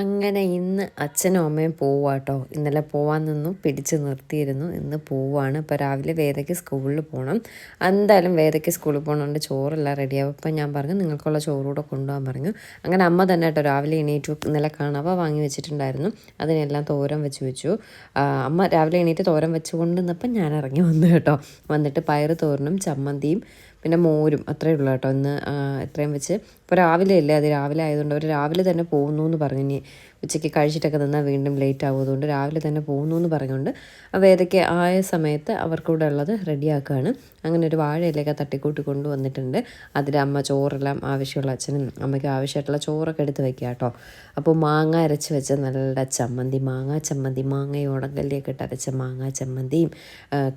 അങ്ങനെ ഇന്ന് അച്ഛനും അമ്മയും പോവാട്ടോ ഇന്നലെ പോവാൻ നിന്നു പിടിച്ച് നിർത്തിയിരുന്നു. ഇന്ന് പോവാണ്. ഇപ്പോൾ രാവിലെ വേദയ്ക്ക് സ്കൂളിൽ പോകണം എന്തായാലും വേദയ്ക്ക് സ്കൂളിൽ പോകണോണ്ട് ചോറെല്ലാം റെഡിയാവും അപ്പം ഞാൻ പറഞ്ഞു നിങ്ങൾക്കുള്ള ചോറൂടെ കൊണ്ടുപോകാൻ പറഞ്ഞു. അങ്ങനെ അമ്മ തന്നെ കേട്ടോ രാവിലെ എണീറ്റ് ഇന്നലെ കണവ വാങ്ങി വെച്ചിട്ടുണ്ടായിരുന്നു. അതിനെല്ലാം തോരൻ വെച്ച് വെച്ചു. അമ്മ രാവിലെ എണീറ്റ് തോരൻ വെച്ചുകൊണ്ട് നിന്നപ്പം ഞാൻ ഇറങ്ങി വന്നു കേട്ടോ. വന്നിട്ട് പയറ് തോരനും ചമ്മന്തിയും പിന്നെ മോരും അത്രയേ ഉള്ളൂ കേട്ടോ. ഇന്ന് എത്രയും വെച്ച്. ഇപ്പോൾ രാവിലെ അല്ലേ? അത് രാവിലെ ആയതുകൊണ്ട് അവർ രാവിലെ തന്നെ പോകുന്നു എന്ന് പറഞ്ഞു. ഇനി ഉച്ചയ്ക്ക് കഴിച്ചിട്ടൊക്കെ നിന്നാൽ വീണ്ടും ലേറ്റ് ആവുന്നതുകൊണ്ട് രാവിലെ തന്നെ പോകുന്നു എന്ന് പറഞ്ഞുകൊണ്ട് വേദയ്ക്ക് ആയ സമയത്ത് അവർക്കൂടെ ഉള്ളത് റെഡിയാക്കുകയാണ് അങ്ങനെ ഒരു വാഴയിലേക്ക് തട്ടിക്കൂട്ടി കൊണ്ടുവന്നിട്ടുണ്ട് അതിൽ അമ്മ ചോറെല്ലാം ആവശ്യമുള്ള അച്ഛനും അമ്മയ്ക്ക് ആവശ്യമായിട്ടുള്ള ചോറൊക്കെ എടുത്ത് വെക്കുക കേട്ടോ. അപ്പോൾ മാങ്ങ അരച്ച് വെച്ച നല്ല ചമ്മന്തി മാങ്ങ ചമ്മന്തി മാങ്ങയും കല്ലിയൊക്കെ ഇട്ട് അരച്ച മാങ്ങ ചമ്മന്തിയും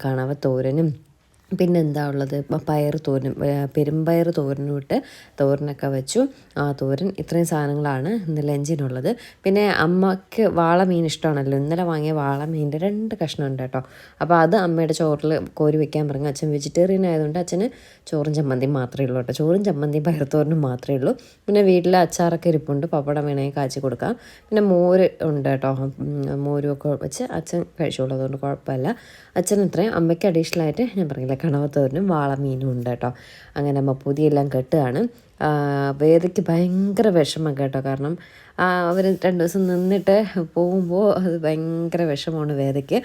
കണവത്തോരനും തോരനും പിന്നെ എന്താ ഉള്ളത് പയർ തോരൻ പെരുമ്പയർ തോരനും ഇട്ട് തോരനൊക്കെ വെച്ചു. ആ തോരൻ ഇത്രയും സാധനങ്ങളാണ് ഇന്ന് ലഞ്ചിനുള്ളത്. പിന്നെ അമ്മയ്ക്ക് വാളമീൻ ഇഷ്ടമാണല്ലോ. ഇന്നലെ വാങ്ങിയ വാള മീനിന്റെ രണ്ട് കഷ്ണം ഉണ്ട് കേട്ടോ. അപ്പോൾ അത് അമ്മയുടെ ചോറിൽ കോരി വെക്കാൻ പറഞ്ഞു. അച്ഛൻ വെജിറ്റേറിയൻ ആയതുകൊണ്ട് അച്ഛന് ചോറും ചമ്മന്തിയും മാത്രമേ ഉള്ളൂ കേട്ടോ. ചോറും ചമ്മന്തിയും തോരനും മാത്രമേ ഉള്ളൂ. പിന്നെ വീട്ടിൽ അച്ചാറൊക്കെ ഇരിപ്പുണ്ട്. പപ്പടം വേണമെങ്കിൽ കാച്ചി കൊടുക്കാം. പിന്നെ മോര് ഉണ്ട് കേട്ടോ. മോരും ഒക്കെ വെച്ച് അച്ഛൻ കഴിച്ചോളൂ. അതുകൊണ്ട് കുഴപ്പമില്ല. അച്ഛൻ ഇത്രയും അമ്മയ്ക്ക് അഡീഷണലായിട്ട് ഞാൻ പറഞ്ഞില്ല. കണവത്തോരനും വാളമീനും ഉണ്ട് കേട്ടോ. അങ്ങനെ അമ്മ പുതിയെല്ലാം കെട്ടുകയാണ്. വേദയ്ക്ക് ഭയങ്കര വിഷമം കേട്ടോ. കാരണം അവർ രണ്ട് ദിവസം നിന്നിട്ട് പോകുമ്പോൾ അത് ഭയങ്കര വിഷമമാണ് വേദയ്ക്ക്.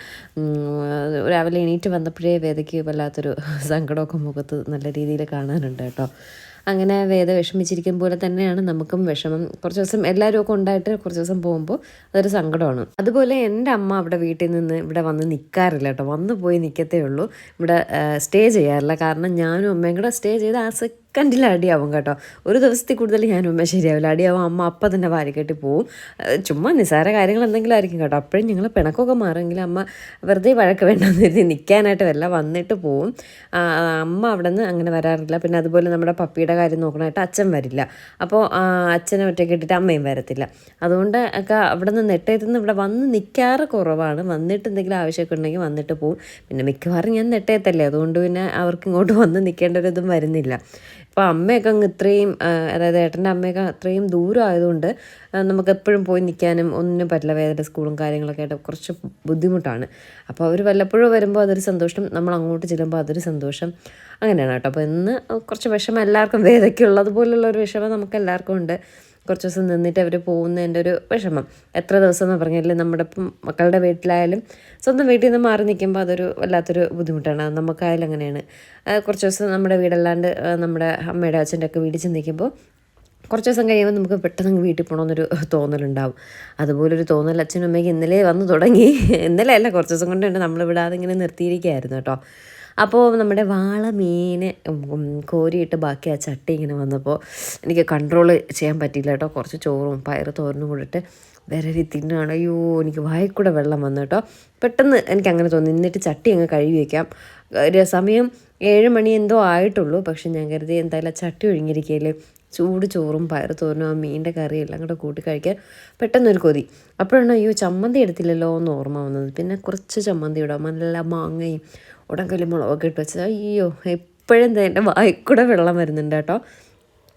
രാവിലെ എണീറ്റ് വന്നപ്പോഴേ വേദയ്ക്ക് വല്ലാത്തൊരു സങ്കടമൊക്കെ മുഖത്ത് നല്ല രീതിയിൽ കാണാനുണ്ട് കേട്ടോ. അങ്ങനെ വേദ വിഷമിച്ചിരിക്കും പോലെ തന്നെയാണ് നമുക്കും വിഷമം. കുറച്ച് ദിവസം എല്ലാവരും ഉണ്ടായിട്ട് കുറച്ച് ദിവസം പോകുമ്പോൾ അതൊരു സങ്കടമാണ്. അതുപോലെ എന്റെ അമ്മ അവിടെ വീട്ടിൽ നിന്ന് ഇവിടെ വന്ന് നിൽക്കാറില്ല കേട്ടോ. വന്നു പോയി നിൽക്കത്തേ ഉള്ളൂ. ഇവിടെ സ്റ്റേ ചെയ്യാറില്ല. കാരണം ഞാനും അമ്മയും കൂടെ സ്റ്റേ ചെയ്ത് ആ സെക്കൻഡിൽ അടിയാവും കേട്ടോ. ഒരു ദിവസത്തിൽ കൂടുതൽ ഞാൻ ഉമ്മ ശരിയാവില്ല. അടിയാവും അമ്മ അപ്പം തന്നെ വാരി വാരിക്കെട്ടി പോവും. ചുമ്മാ നിസ്സാര കാര്യങ്ങൾ എന്തെങ്കിലും ആയിരിക്കും കേട്ടോ. അപ്പോഴും ഞങ്ങൾ പിണക്കൊക്കെ മാറുമെങ്കിൽ അമ്മ വെറുതെ വഴക്ക് വേണ്ടെന്ന് കരുതി നിൽക്കാനായിട്ട് വല്ല വന്നിട്ട് പോവും. അമ്മ അവിടെ നിന്ന് അങ്ങനെ വരാറില്ല. പിന്നെ അതുപോലെ നമ്മുടെ പപ്പിയുടെ കാര്യം നോക്കണമായിട്ട് അച്ഛൻ വരില്ല. അപ്പോൾ അച്ഛനെ ഒറ്റയ്ക്ക് ഇട്ടിട്ട് അമ്മയും വരത്തില്ല. അതുകൊണ്ട് ഒക്കെ അവിടെ നിന്ന് നെട്ടയത്തുനിന്ന് ഇവിടെ വന്ന് നിൽക്കാറ് കുറവാണ്. വന്നിട്ട് എന്തെങ്കിലും ആവശ്യമൊക്കെ ഉണ്ടെങ്കിൽ വന്നിട്ട് പോവും. പിന്നെ മിക്കവാറും ഞാൻ നെട്ടയത്തല്ലേ. അതുകൊണ്ട് പിന്നെ അവർക്ക് ഇങ്ങോട്ട് വന്ന് നിൽക്കേണ്ട ഒരിതും വരുന്നില്ല. അപ്പോൾ അമ്മയൊക്കെ അങ്ങ് ഇത്രയും അതായത് ഏട്ടന്റെ അമ്മയൊക്കെ അത്രയും ദൂരം ആയതുകൊണ്ട് നമുക്ക് എപ്പോഴും പോയി നിൽക്കാനും ഒന്നിനും പറ്റില്ല. വേദന സ്കൂളും കാര്യങ്ങളൊക്കെ ആയിട്ട് കുറച്ച് ബുദ്ധിമുട്ടാണ്. അപ്പോൾ അവർ വല്ലപ്പോഴും വരുമ്പോൾ അതൊരു സന്തോഷം നമ്മൾ അങ്ങോട്ട് ചെല്ലുമ്പോൾ അതൊരു സന്തോഷം. അങ്ങനെയാണ് കേട്ടോ. അപ്പോൾ ഇന്ന് കുറച്ച് വിഷമം എല്ലാവർക്കും വേദയ്ക്കുള്ളതുപോലുള്ള ഒരു വിഷമം നമുക്ക് എല്ലാവർക്കും ഉണ്ട്. കുറച്ച് ദിവസം നിന്നിട്ട് അവർ പോകുന്നതിന്റെ ഒരു വിഷമം. എത്ര ദിവസം എന്ന് പറഞ്ഞാൽ നമ്മുടെ ഇപ്പം മക്കളുടെ വീട്ടിലായാലും സ്വന്തം വീട്ടിൽ നിന്ന് മാറി നിൽക്കുമ്പോൾ അതൊരു വല്ലാത്തൊരു ബുദ്ധിമുട്ടാണ്. നമുക്കായാലും അങ്ങനെയാണ്. കുറച്ച് ദിവസം നമ്മുടെ വീടല്ലാണ്ട് നമ്മുടെ അമ്മയുടെ അച്ഛന്റെ ഒക്കെ വീട്ടിൽ ചിന്തിക്കുമ്പോൾ കുറച്ച് ദിവസം കഴിയുമ്പോൾ നമുക്ക് പെട്ടെന്ന് വീട്ടിൽ പോകണമെന്നൊരു തോന്നലുണ്ടാവും. അതുപോലൊരു തോന്നൽ അച്ഛനും അമ്മയ്ക്ക് ഇന്നലെ വന്നു തുടങ്ങി. ഇന്നലെ അല്ല കുറച്ച് ദിവസം കൊണ്ട് തന്നെ നമ്മളിവിടെ ഇങ്ങനെ നിർത്തിയിരിക്കുകയായിരുന്നു കേട്ടോ. അപ്പോൾ നമ്മുടെ വാള കോരിയിട്ട് ബാക്കി ആ ചട്ടി ഇങ്ങനെ വന്നപ്പോൾ എനിക്ക് കൺട്രോൾ ചെയ്യാൻ പറ്റിയില്ല കേട്ടോ കുറച്ച് ചോറും പയർ തോരനും കൂടിയിട്ട് വിരരി തിന്നുകയാണ് അയ്യോ എനിക്ക് വായിക്കൂടെ വെള്ളം വന്നു കേട്ടോ പെട്ടെന്ന് എനിക്ക് അങ്ങനെ തോന്നി. നിന്നിട്ട് ചട്ടി അങ്ങ് കഴുകി വയ്ക്കാം സമയം ഏഴ് മണി എന്തോ ആയിട്ടുള്ളൂ. പക്ഷെ ഞാൻ കരുതി എന്തായാലും ചട്ടി ഒഴുങ്ങിയിരിക്കയിൽ ചൂട് ചോറും പയർ തോരനും ആ മീനിന്റെ കറിയും എല്ലാം കൂടെ കൂട്ടി കഴിക്കാൻ പെട്ടെന്നൊരു കൊതി. അപ്പോഴാണ് അയ്യോ ചമ്മന്തി എടുത്തില്ലല്ലോ എന്ന് ഓർമ്മ വന്നത്. പിന്നെ കുറച്ച് ചമ്മന്തി ഇടാം നല്ല മാങ്ങയും ഉടങ്കലും മുളകൊക്കെ ഇട്ട് വെച്ചത്. അയ്യോ എപ്പോഴും എന്റെ വായിക്കൂടെ വെള്ളം വരുന്നുണ്ട് കേട്ടോ.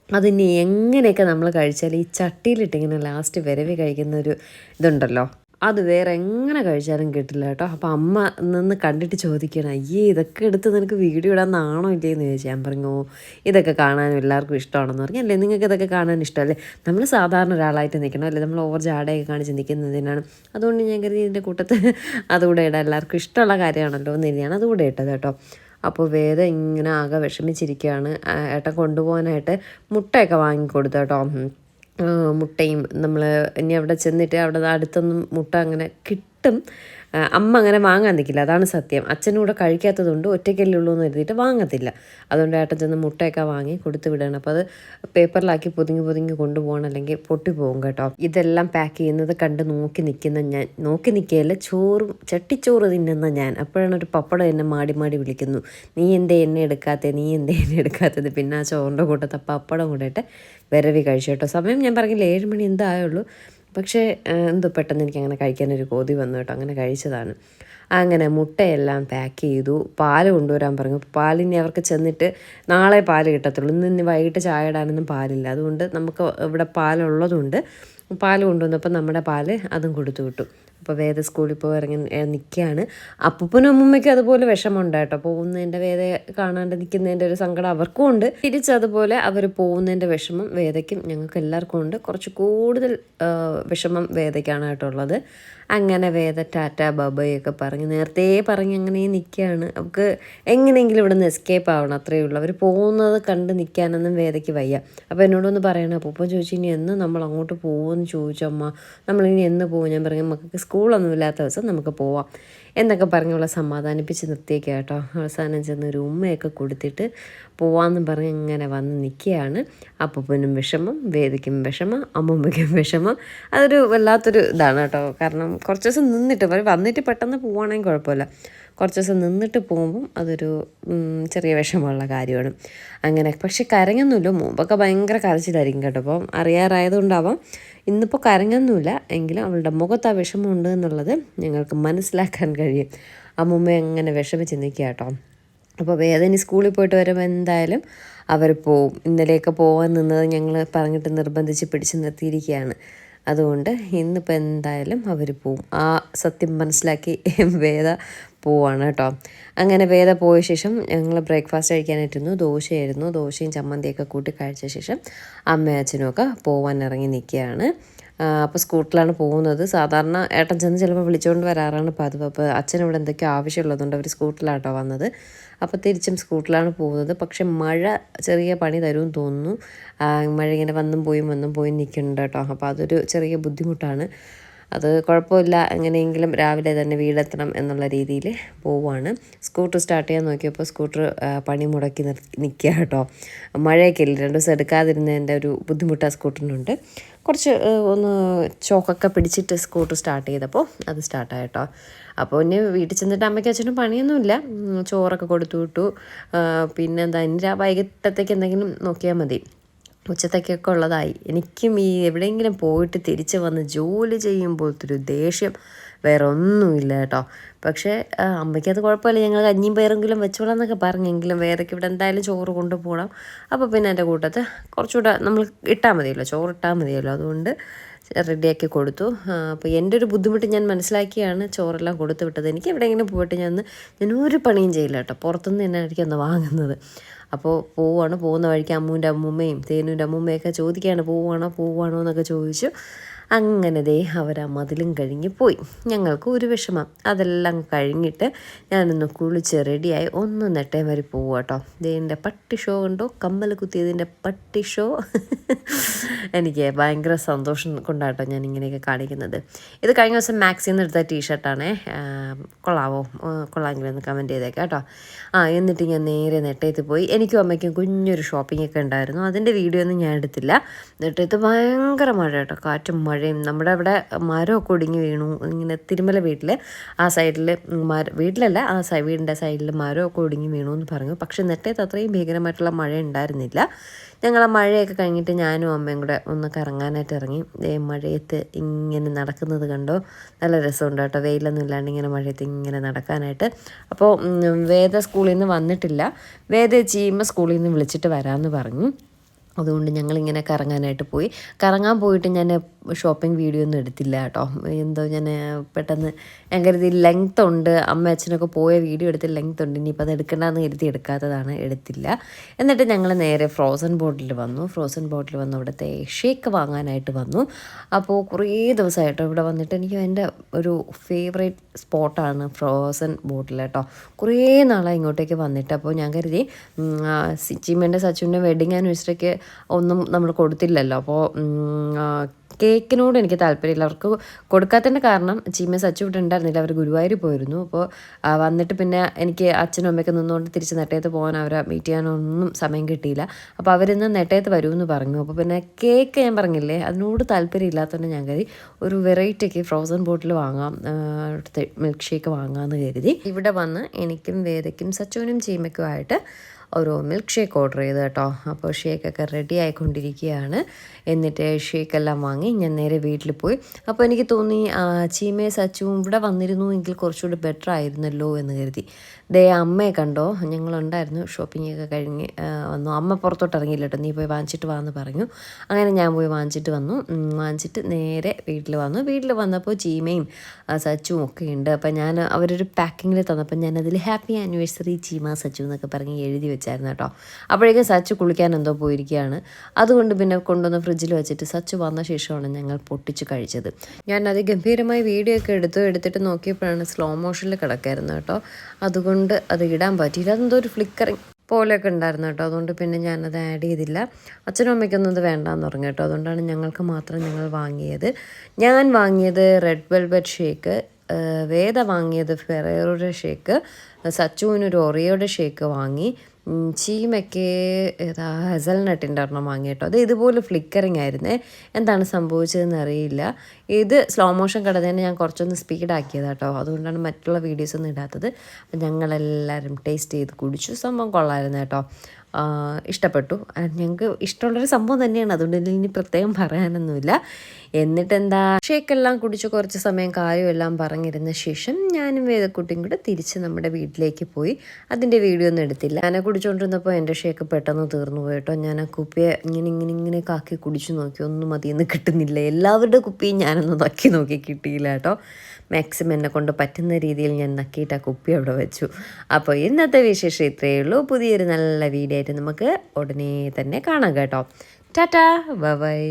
അതിനി എങ്ങനെയൊക്കെ നമ്മൾ കഴിച്ചാൽ ഈ ചട്ടിയിലിട്ടിങ്ങനെ ലാസ്റ്റ് വരവി കഴിക്കുന്ന ഒരു ഇതുണ്ടല്ലോ. അത് വേറെ എങ്ങനെ കഴിച്ചാലും കിട്ടില്ല കേട്ടോ. അപ്പോൾ അമ്മ നിന്ന് കണ്ടിട്ട് ചോദിക്കണം അയ്യേ ഇതൊക്കെ എടുത്ത് നിനക്ക് വീഡിയോ ഇടാൻ നാണോ ഇല്ലേ എന്ന് ഞാൻ പറഞ്ഞു ഇതൊക്കെ കാണാനും എല്ലാവർക്കും ഇഷ്ടമാണെന്ന് പറഞ്ഞു. അല്ലേ നിങ്ങൾക്ക് ഇതൊക്കെ കാണാൻ ഇഷ്ടമല്ലേ? നമ്മൾ സാധാരണ ഒരാളായിട്ട് നിൽക്കണം അല്ലേ? നമ്മൾ ഓവർ ജാടയൊക്കെ കാണിച്ച് നിൽക്കുന്നതിനാണ്. അതുകൊണ്ട് ഞാൻ കരുതി ഇതിന്റെ കൂട്ടത്തിൽ അതുകൂടെ ഇടാം എല്ലാവർക്കും ഇഷ്ടമുള്ള കാര്യമാണല്ലോ എന്ന് തന്നെയാണ് അതുകൂടെ ഇട്ടത് കേട്ടോ. അപ്പോൾ വേദ ഇങ്ങനെ ആകെ വിഷമിച്ചിരിക്കുകയാണ്. ഏട്ടൻ കൊണ്ടുപോകാനായിട്ട് മുട്ടയൊക്കെ വാങ്ങിക്കൊടുത്തു കേട്ടോ. മുട്ടയും നമ്മൾ ഇനി അവിടെ ചെന്നിട്ട് അവിടെ അടുത്തൊന്നും മുട്ട അങ്ങനെ കിട്ടും അമ്മ അങ്ങനെ വാങ്ങാൻ നിൽക്കില്ല. അതാണ് സത്യം. അച്ഛനും കൂടെ കഴിക്കാത്തതുകൊണ്ട് ഒറ്റയ്ക്കല്ലേ ഉള്ളൂ എന്ന് കരുതിയിട്ട് വാങ്ങത്തില്ല. അതുകൊണ്ട് ഏട്ടൻ ചെന്ന് മുട്ടയൊക്കെ വാങ്ങി കൊടുത്തു വിടണം അപ്പോൾ അത് പേപ്പറിലാക്കി പൊതിങ്ങി പൊതിങ്ങി കൊണ്ടുപോകണം അല്ലെങ്കിൽ പൊട്ടിപ്പോകും കേട്ടോ. ഇതെല്ലാം പാക്ക് ചെയ്യുന്നത് കണ്ട് നോക്കി നിൽക്കുന്ന ഞാൻ. നോക്കി നിൽക്കുകയല്ല ചോറും ചട്ടിച്ചോറ് തിന്നുന്ന ഞാൻ. അപ്പോഴാണ് ഒരു പപ്പടം എന്നെ മാടി മാടി വിളിക്കുന്നു. നീ എന്തേ എന്നെ എടുക്കാത്തേ? നീ എന്തേ എന്നെ എടുക്കാത്തത്? പിന്നെ ആ ചോറിന്റെ കൂട്ടത്തെ പപ്പടം കൂടെ വിരവി കഴിച്ചു കേട്ടോ. സമയം ഞാൻ പറഞ്ഞില്ല ഏഴ് മണി എന്തായുള്ളൂ പക്ഷേ എന്തോ പെട്ടെന്ന് എനിക്ക് അങ്ങനെ കഴിക്കാനൊരു കൊതി വന്നു കേട്ടോ. അങ്ങനെ കഴിച്ചതാണ്. അങ്ങനെ മുട്ടയെല്ലാം പാക്ക് ചെയ്തു. പാൽ കൊണ്ടുവരാൻ പറഞ്ഞു. പാലിനി അവർക്ക് ചെന്നിട്ട് നാളെ പാൽ കിട്ടത്തുള്ളൂ. ഇന്ന് വൈകിട്ട് ചായ ഇടാനൊന്നും പാലില്ല. അതുകൊണ്ട് നമുക്ക് ഇവിടെ പാലുള്ളതുകൊണ്ട് പാൽ കൊണ്ടുവന്നപ്പോൾ നമ്മുടെ പാൽ അതും കൊടുത്തു വിട്ടു. അപ്പോൾ വേദ സ്കൂളിൽ പോയി ഇറങ്ങി നിൽക്കുകയാണ് അപ്പൂപ്പനും അമ്മൂമ്മയ്ക്കും അതുപോലെ വിഷമമുണ്ടായിട്ടോ പോകുന്നതിന്റെ വേദ കാണാണ്ട് നിൽക്കുന്നതിന്റെ ഒരു സങ്കടം അവർക്കും ഉണ്ട്. തിരിച്ചതുപോലെ അവർ പോകുന്നതിന്റെ വിഷമം വേദയ്ക്കും ഞങ്ങൾക്ക് എല്ലാവർക്കും ഉണ്ട്. കുറച്ച് കൂടുതൽ വിഷമം വേദയ്ക്കാണ് ആയിട്ടുള്ളത് അങ്ങനെ വേദ ടാറ്റ ബബയൊക്കെ പറഞ്ഞ് നേരത്തെ പറഞ്ഞ് അങ്ങനെ നിൽക്കുകയാണ്. നമുക്ക് എങ്ങനെയെങ്കിലും ഇവിടെ നിന്ന് എസ്കേപ്പ് ആവണം. അത്രയേ ഉള്ളൂ. അവർ പോകുന്നത് കണ്ട് നിൽക്കാനൊന്നും വേദയ്ക്ക് വയ്യ. അപ്പോൾ എന്നോടൊന്ന് പറയണം. അപ്പോൾ ചോദിച്ചു ഇനി എന്ന് നമ്മൾ അങ്ങോട്ട് പോകുമെന്ന് ചോദിച്ചമ്മ നമ്മളിനി എന്ന് പോകും ഞാൻ പറഞ്ഞു നമുക്ക് സ്കൂളൊന്നും ഇല്ലാത്ത ദിവസം നമുക്ക് പോവാം. എന്നൊക്കെ പറഞ്ഞുള്ള സമാധാനിപ്പിച്ച് നിർത്തിയേക്കുക കേട്ടോ. അവസാനം ചെന്ന് ഒരു ഉമ്മയൊക്കെ കൊടുത്തിട്ട് പോവാമെന്ന് പറഞ്ഞ് ഇങ്ങനെ വന്ന് നിൽക്കുകയാണ്. അപ്പൂപ്പനും വിഷമം വേദിക്കും വിഷമം അമ്മൂമ്മയ്ക്കും വിഷമം. അതൊരു വല്ലാത്തൊരു ഇതാണ് കേട്ടോ. കാരണം കുറച്ച് ദിവസം നിന്നിട്ട് വന്നിട്ട് പെട്ടെന്ന് പോവുകയാണെങ്കിൽ കുഴപ്പമില്ല. കുറച്ച് ദിവസം നിന്നിട്ട് പോകുമ്പം അതൊരു ചെറിയ വിഷമമുള്ള കാര്യമാണ്. അങ്ങനെ പക്ഷെ കരങ്ങൊന്നുമില്ല മുമ്പൊക്കെ ഭയങ്കര കരച്ചിലായിരിക്കും കേട്ടോ. അപ്പം അറിയാറായതുകൊണ്ടാവാം ഇന്നിപ്പോൾ കരങ്ങൊന്നുമില്ല എങ്കിലും അവളുടെ മുഖത്ത് ആ വിഷമമുണ്ട് എന്നുള്ളത് ഞങ്ങൾക്ക് മനസ്സിലാക്കാൻ കഴിയും. അമ്മൂമ്മ എങ്ങനെ വിഷമിച്ച് നിൽക്കുക കേട്ടോ. അപ്പോൾ വേദനി സ്കൂളിൽ പോയിട്ട് വരുമ്പോൾ എന്തായാലും അവർ പോവും. ഇന്നലെയൊക്കെ പോകാൻ നിന്നത് ഞങ്ങൾ പറഞ്ഞിട്ട് നിർബന്ധിച്ച് പിടിച്ച് നിർത്തിയിരിക്കുകയാണ്. അതുകൊണ്ട് ഇന്നിപ്പോൾ എന്തായാലും അവർ പോവും. ആ സത്യം മനസ്സിലാക്കി വേദ പോവാണ് കേട്ടോ. അങ്ങനെ വേദ പോയ ശേഷം ഞങ്ങൾ ബ്രേക്ക്ഫാസ്റ്റ് കഴിക്കാനായിട്ടിരുന്നു. ദോശയായിരുന്നു. ദോശയും ചമ്മന്തിയൊക്കെ കൂട്ടി കഴിച്ച ശേഷം അമ്മയും അച്ഛനും ഒക്കെ പോവാൻ ഇറങ്ങി നിൽക്കുകയാണ്. അപ്പോൾ സ്കൂട്ടിലാണ് പോകുന്നത്. സാധാരണ ഏട്ടൻ ചെന്ന് ചിലപ്പോൾ വിളിച്ചുകൊണ്ട് വരാറാണ് പതിവ്. അപ്പോൾ അച്ഛൻ ഇവിടെ എന്തൊക്കെയോ ആവശ്യമുള്ളതുകൊണ്ട് അവർ സ്കൂട്ടിലാട്ടോ വന്നത്. അപ്പോൾ തിരിച്ചും സ്കൂട്ടിലാണ് പോകുന്നത്. പക്ഷേ മഴ ചെറിയ പണി തരുമെന്ന് തോന്നുന്നു. മഴ ഇങ്ങനെ വന്നും പോയും വന്നും പോയും നിൽക്കുന്നുണ്ട് കേട്ടോ. അപ്പോൾ അതൊരു ചെറിയ ബുദ്ധിമുട്ടാണ്. അത് കുഴപ്പമില്ല. എങ്ങനെയെങ്കിലും രാവിലെ തന്നെ വീടെത്തണം എന്നുള്ള രീതിയിൽ പോവുകയാണ് സ്കൂട്ടർ സ്റ്റാർട്ട് ചെയ്യാൻ നോക്കിയപ്പോൾ സ്കൂട്ടർ പണി മുടക്കി നിൽക്കുക കേട്ടോ. മഴയൊക്കെ ഇല്ല? രണ്ട് ദിവസം എടുക്കാതിരുന്നതിന്റെ ഒരു ബുദ്ധിമുട്ട് ആ സ്കൂട്ടറിനുണ്ട്. കുറച്ച് ഒന്ന് ചോക്കൊക്കെ പിടിച്ചിട്ട് സ്കൂട്ടർ സ്റ്റാർട്ട് ചെയ്തപ്പോൾ അത് സ്റ്റാർട്ടായി കേട്ടോ. അപ്പോൾ ഇനി വീട്ടിൽ ചെന്നിട്ട് അമ്മയ്ക്ക് അച്ഛനും പണിയൊന്നുമില്ല. ചോറൊക്കെ കൊടുത്തു വിട്ടു. പിന്നെന്താ ഇനി വൈകിട്ടത്തേക്ക് എന്തെങ്കിലും നോക്കിയാൽ മതി. ഉച്ചത്തേക്കൊക്കെ ഉള്ളതായി. എനിക്കും ഈ എവിടെയെങ്കിലും പോയിട്ട് തിരിച്ച് വന്ന് ജോലി ചെയ്യുമ്പോഴത്തെ ഒരു ദേഷ്യം വേറെ ഒന്നുമില്ല കേട്ടോ. പക്ഷേ അമ്മയ്ക്ക് അമ്മയ്ക്കത് കുഴപ്പമില്ല. ഞങ്ങൾ കഞ്ഞിയും പേരെങ്കിലും വെച്ചോളാം എന്നൊക്കെ പറഞ്ഞെങ്കിലും വേറെക്ക് ഇവിടെ എന്തായാലും ചോറ് കൊണ്ടുപോകണം. അപ്പോൾ പിന്നെ എന്റെ കൂട്ടത്ത് കുറച്ചുകൂടെ നമ്മൾ ഇട്ടാൽ മതിയല്ലോ. ചോറ് ഇട്ടാൽ മതിയല്ലോ. അതുകൊണ്ട് റെഡിയാക്കി കൊടുത്തു. അപ്പോൾ എന്റെ ഒരു ബുദ്ധിമുട്ട് ഞാൻ മനസ്സിലാക്കിയാണ് ചോറെല്ലാം കൊടുത്തു വിട്ടത്. എനിക്ക് എവിടെയെങ്കിലും പോയിട്ട് ഞാൻ ഞാൻ ഒരു പണിയും ചെയ്യില്ല കേട്ടോ. പുറത്തുനിന്ന് തന്നെ ആയിരിക്കും ഒന്ന് വാങ്ങുന്നത്. അപ്പോൾ പോവാണ്. പോകുന്ന വഴിക്ക് അമ്മൂന്റെ അമ്മൂമ്മയും തേനൂന്റെ അമ്മൂമ്മയൊക്കെ ചോദിക്കുകയാണ് പോവാണോ പോവാണോ എന്നൊക്കെ ചോദിച്ചു. അങ്ങനെ ദേ അവർ ആ മതിലും കഴിഞ്ഞ് പോയി. ഞങ്ങൾക്ക് ഒരു വിഷമം. അതെല്ലാം കഴിഞ്ഞിട്ട് ഞാനൊന്ന് കുളിച്ച് റെഡിയായി ഒന്ന് നെട്ടേ വരെ പോവും കേട്ടോ. ഇതിന്റെ പട്ടി ഷോ ഉണ്ടോ കമ്മൽ കുത്തിയതിന്റെ പട്ടി ഷോ. എനിക്ക് ഭയങ്കര സന്തോഷം കൊണ്ടാട്ടോ ഞാൻ ഇങ്ങനെയൊക്കെ കാണിക്കുന്നത്. ഇത് കഴിഞ്ഞ ദിവസം മാക്സിൽ നിന്ന് എടുത്ത ടീഷർട്ടാണേ. കൊള്ളാവോ? കൊള്ളാമെങ്കിലൊന്ന് കമന്റ് ചെയ്തേക്കാം കേട്ടോ. ആ എന്നിട്ട് ഞാൻ നേരെ നെട്ടയത്ത് പോയി. എനിക്കും അമ്മയ്ക്കും കുഞ്ഞൊരു ഷോപ്പിംഗ് ഒക്കെ ഉണ്ടായിരുന്നു. അതിന്റെ വീഡിയോ ഒന്നും ഞാൻ എടുത്തില്ല. നെട്ടയത്ത് ഭയങ്കര മഴ കേട്ടോ. കാറ്റും മഴയും നമ്മുടെ അവിടെ മരമൊക്കെ ഒടിഞ്ഞു വീണു. ഇങ്ങനെ തിരുമല വീട്ടിൽ ആ സൈഡിൽ മര വീട്ടിലല്ല ആ സൈ വീടിന്റെ സൈഡിൽ മരമൊക്കെ ഒടിഞ്ഞു വീണു എന്ന് പറഞ്ഞു. പക്ഷെ നെട്ടയത്ത് അത്രയും ഭീകരമായിട്ടുള്ള മഴ ഉണ്ടായിരുന്നില്ല. ഞങ്ങൾ ആ മഴയൊക്കെ കഴിഞ്ഞിട്ട് ഞാനും അമ്മയും കൂടെ ഒന്ന് കറങ്ങാനായിട്ട് ഇറങ്ങി. മഴയത്ത് ഇങ്ങനെ നടക്കുന്നത് കണ്ടോ? നല്ല രസമുണ്ട് കേട്ടോ. വെയിലൊന്നും ഇല്ലാണ്ട് ഇങ്ങനെ മഴയത്ത് ഇങ്ങനെ നടക്കാനായിട്ട്. അപ്പോൾ വേദ സ്കൂളിൽ നിന്ന് വന്നിട്ടില്ല. വേദ ചീമ സ്കൂളിൽ നിന്ന് വിളിച്ചിട്ട് വരാമെന്ന് പറഞ്ഞു. അതുകൊണ്ട് ഞങ്ങളിങ്ങനെ കറങ്ങാനായിട്ട് പോയി. കറങ്ങാൻ പോയിട്ട് ഞാൻ ഷോപ്പിംഗ് വീഡിയോ ഒന്നും എടുത്തില്ല കേട്ടോ. എന്തോ ഞാൻ പെട്ടെന്ന് ഞാൻ കരുതി ലെങ്ത് ഉണ്ട്. അമ്മ അച്ഛനൊക്കെ പോയ വീഡിയോ എടുത്ത് ലെങ്ത് ഉണ്ട്. ഇനിയിപ്പോൾ അത് എടുക്കണ്ടെന്ന് കരുതി എടുക്കാത്തതാണ് എടുത്തില്ല. എന്നിട്ട് ഞങ്ങൾ നേരെ ഫ്രോസൺ ബോട്ടിൽ വന്നു. ഫ്രോസൺ ബോട്ടിൽ വന്ന് ഇവിടുത്തെ ഷേക്ക് വാങ്ങാനായിട്ട് വന്നു. അപ്പോൾ കുറേ ദിവസമായിട്ടോ ഇവിടെ വന്നിട്ട് എനിക്ക് എന്റെ ഒരു ഫേവറേറ്റ് സ്പോട്ടാണ് ഫ്രോസൺ ബോട്ടിൽ കേട്ടോ. കുറേ നാളായി ഇങ്ങോട്ടേക്ക് വന്നിട്ട്. അപ്പോൾ ഞാൻ കരുതി ചീമേന്റെ സച്ചിന്റെ വെഡിങ് ആനിവേഴ്സറിക്ക് ഒന്നും നമ്മൾ കൊടുത്തില്ലല്ലോ. അപ്പോൾ കേക്കിനോട് എനിക്ക് താല്പര്യമില്ല. അവർക്ക് കൊടുക്കാത്തതിന്റെ കാരണം ചീമ സച്ചു ഇവിടെ ഉണ്ടായിരുന്നില്ല. അവർ ഗുരുവായൂർ പോയിരുന്നു. അപ്പോൾ വന്നിട്ട് പിന്നെ എനിക്ക് അച്ഛനും അമ്മയൊക്കെ നിന്നുകൊണ്ട് തിരിച്ച് നെട്ടയത്ത് പോകാൻ അവരെ മീറ്റ് ചെയ്യാനൊന്നും സമയം കിട്ടിയില്ല. അപ്പോൾ അവരിന്ന് നെട്ടയത്ത് വരുമെന്ന് പറഞ്ഞു. അപ്പോൾ പിന്നെ കേക്ക് ഞാൻ പറഞ്ഞില്ലേ അതിനോട് താല്പര്യം ഇല്ലാത്തതുകൊണ്ട് ഞാൻ കരുതി ഒരു വെറൈറ്റിക്ക് ഫ്രോസൺ ബോട്ടിൽ വാങ്ങാം മിൽക്ക് ഷേക്ക് വാങ്ങാമെന്ന് കരുതി. ഇവിടെ വന്ന് എനിക്കും വേദയ്ക്കും സച്ചുവിനും ചീമയ്ക്കും ആയിട്ട് ഒരു മിൽക്ക് ഷേക്ക് ഓർഡർ ചെയ്ത് കേട്ടോ. അപ്പോൾ ഷേക്കൊക്കെ റെഡി ആയിക്കൊണ്ടിരിക്കുകയാണ്. എന്നിട്ട് ഷേക്കെല്ലാം വാങ്ങി ഞാൻ നേരെ വീട്ടിൽ പോയി. അപ്പോൾ എനിക്ക് തോന്നി ചീമേ സച്ചുവും ഇവിടെ വന്നിരുന്നു എങ്കിൽ കുറച്ചുകൂടി ബെറ്റർ ആയിരുന്നല്ലോ എന്ന് കരുതി. ദേ അമ്മയെ കണ്ടോ? ഞങ്ങളുണ്ടായിരുന്നു. ഷോപ്പിംഗ് ഒക്കെ കഴിഞ്ഞ് വന്നു. അമ്മ പുറത്തോട്ട് ഇറങ്ങിയില്ല കേട്ടോ. നീ പോയി വാങ്ങിച്ചിട്ട് വാന്ന് പറഞ്ഞു. അങ്ങനെ ഞാൻ പോയി വാങ്ങിച്ചിട്ട് വന്നു. വാങ്ങിച്ചിട്ട് നേരെ വീട്ടിൽ വന്നു. വീട്ടിൽ വന്നപ്പോൾ ചീമയും സച്ചുവും ഒക്കെ ഉണ്ട്. അപ്പം ഞാൻ അവരൊരു പാക്കിങ്ങിൽ തന്നപ്പോൾ ഞാനതിൽ ഹാപ്പി ആനിവേഴ്സറി ചീമ സച്ചു എന്നൊക്കെ പറഞ്ഞ് എഴുതി വെച്ചായിരുന്നു കേട്ടോ. അപ്പോഴേക്കും സച്ച് കുളിക്കാൻ എന്തോ പോയിരിക്കുകയാണ്. അതുകൊണ്ട് പിന്നെ കൊണ്ടുവന്ന് ഫ്രിഡ്ജിൽ വെച്ചിട്ട് സച്ച് വന്ന ശേഷമാണ് ഞങ്ങൾ പൊട്ടിച്ച് കഴിച്ചത്. ഞാൻ അത് ഗംഭീരമായി വീഡിയോ ഒക്കെ എടുത്തു എടുത്തിട്ട് നോക്കിയപ്പോഴാണ് സ്ലോ മോഷനിൽ കിടക്കായിരുന്നു കേട്ടോ. അതുകൊണ്ട് അത് ഇടാൻ പറ്റിയില്ല. അതെന്തോ ഒരു ഫ്ലിക്കറിങ് പോലെയൊക്കെ ഉണ്ടായിരുന്നു കേട്ടോ. അതുകൊണ്ട് പിന്നെ ഞാനത് ആഡ് ചെയ്തില്ല. അച്ഛനും അമ്മയ്ക്കൊന്നും ഇത് വേണ്ടാന്ന് പറഞ്ഞു കേട്ടോ. അതുകൊണ്ടാണ് ഞങ്ങൾക്ക് മാത്രം ഞങ്ങൾ വാങ്ങിയത്. ഞാൻ വാങ്ങിയത് റെഡ് വെൽവെറ്റ് ഷേക്ക് വേദ വാങ്ങിയത് ഫെറേറോയുടെ ഷേക്ക് സച്ചുവിനൊരു ഒറിയോയുടെ ഷേക്ക് വാങ്ങി. ചീമയ്ക്ക് ഏതാ ഹെസൽനട്ടിന്റെ ഒരെണ്ണം വാങ്ങി കേട്ടോ. അത് ഇതുപോലെ ഫ്ലിക്കറിങ് ആയിരുന്നേ. എന്താണ് സംഭവിച്ചതെന്ന് അറിയില്ല. ഇത് സ്ലോ മോഷൻ കിടന്നതിന് ഞാൻ കുറച്ചൊന്ന് സ്പീഡാക്കിയത് കേട്ടോ. അതുകൊണ്ടാണ് മറ്റുള്ള വീഡിയോസ് ഒന്നും ഇടാത്തത്. ഞങ്ങളെല്ലാവരും ടേസ്റ്റ് ചെയ്ത് കുടിച്ചു. സംഭവം കൊള്ളായിരുന്നു കേട്ടോ. ഇഷ്ടപ്പെട്ടു. ഞങ്ങൾക്ക് ഇഷ്ടമുള്ളൊരു സംഭവം തന്നെയാണ്. അതുകൊണ്ട് ഇനി പ്രത്യേകം പറയാനൊന്നുമില്ല. എന്നിട്ട് എന്താ ഷേക്കെല്ലാം കുടിച്ച് കുറച്ച് സമയം കാര്യമെല്ലാം പറഞ്ഞിരുന്ന ശേഷം ഞാനും വേദക്കുട്ടിയും കൂടെ തിരിച്ച് നമ്മുടെ വീട്ടിലേക്ക് പോയി. അതിന്റെ വീഡിയോ ഒന്നും എടുത്തില്ല. ഞാനെ കുടിച്ചുകൊണ്ടിരുന്നപ്പോൾ എന്റെ ഷേക്ക് പെട്ടെന്ന് തീർന്നു പോയി കേട്ടോ. ഞാൻ ആ കുപ്പിയെ ഇങ്ങനെ ഇങ്ങനെ ഇങ്ങനെ കാക്കി കുടിച്ചു നോക്കി. ഒന്നും മതിയെന്ന് കിട്ടുന്നില്ല. എല്ലാവരുടെ കുപ്പിയും ഞാനൊന്ന് നക്കി നോക്കി കിട്ടിയില്ല കേട്ടോ. മാക്സിമം എന്നെ കൊണ്ട് പറ്റുന്ന രീതിയിൽ ഞാൻ നക്കിയിട്ട് ആ കുപ്പി അവിടെ വെച്ചു. അപ്പോൾ ഇന്നത്തെ വിശേഷം ഇത്രയേ ഉള്ളൂ. പുതിയൊരു നല്ല വീഡിയോ ആയിട്ട് നമുക്ക് ഉടനെ തന്നെ കാണാം കേട്ടോ. Tata bye